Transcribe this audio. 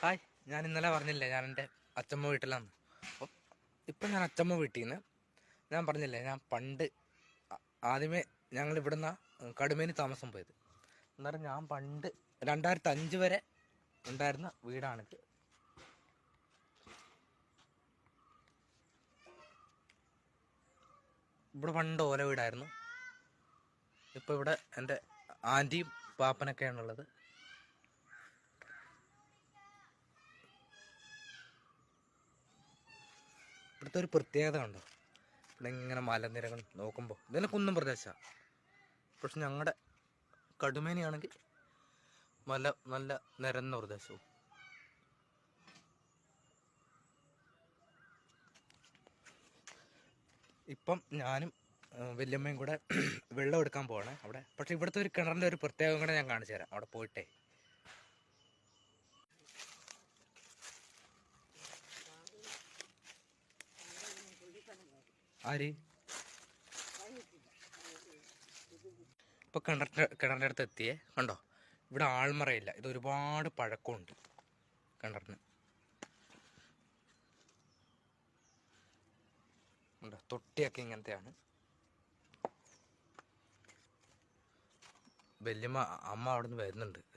Hi ഞാൻ ഇന്നലെ പറഞ്ഞില്ലേ ഞാൻ എന്റെ അച്ചമ്മ വീട്ടിലാണ്. അപ്പം ഇപ്പം ഞാൻ അച്ചമ്മ വീട്ടിൽ നിന്ന് ഞാൻ പറഞ്ഞില്ലേ ഞാൻ പണ്ട് ആദ്യമേ ഞങ്ങൾ ഇവിടുന്ന് കടുമേനി താമസം പോയത്. അന്നേരം ഞാൻ പണ്ട് രണ്ടായിരത്തി അഞ്ച് വരെ ഉണ്ടായിരുന്ന വീടാണിത്. ഇവിടെ പണ്ട് ഓല വീടായിരുന്നു. ഇപ്പോൾ ഇവിടെ എന്റെ ആന്റിയും പാപ്പനൊക്കെയാണുള്ളത്. ഇവിടുത്തെ ഒരു പ്രത്യേകത കണ്ടോ? ഇവിടെ ഇങ്ങനെ മലനിരകൾ നോക്കുമ്പോൾ ഇതന്നെ കുന്നും പ്രദേശമാണ് പക്ഷെ ഞങ്ങളുടെ കടുമേനിയാണെങ്കിൽ മല നല്ല നിരന്ന പ്രദേശവും. ഇപ്പം ഞാനും വല്യമ്മയും കൂടെ വെള്ളം എടുക്കാൻ പോവാണ് അവിടെ. പക്ഷെ ഇവിടുത്തെ ഒരു കിണറിന്റെ ഒരു പ്രത്യേകം കൂടെ ഞാൻ കാണിച്ചു തരാം. അവിടെ പോയിട്ടേ. ആര്? ഇപ്പൊ കിണറിന്റെ കിണറിന്റെ അടുത്ത് എത്തിയേ. കണ്ടോ? ഇവിടെ ആൾമറയില്ല. ഇത് ഒരുപാട് പഴക്കമുണ്ട് കിണറിന്. തൊട്ടിയൊക്കെ ഇങ്ങനത്തെയാണ്. വല്യമ്മ അമ്മ അവിടെ നിന്ന് വരുന്നുണ്ട്.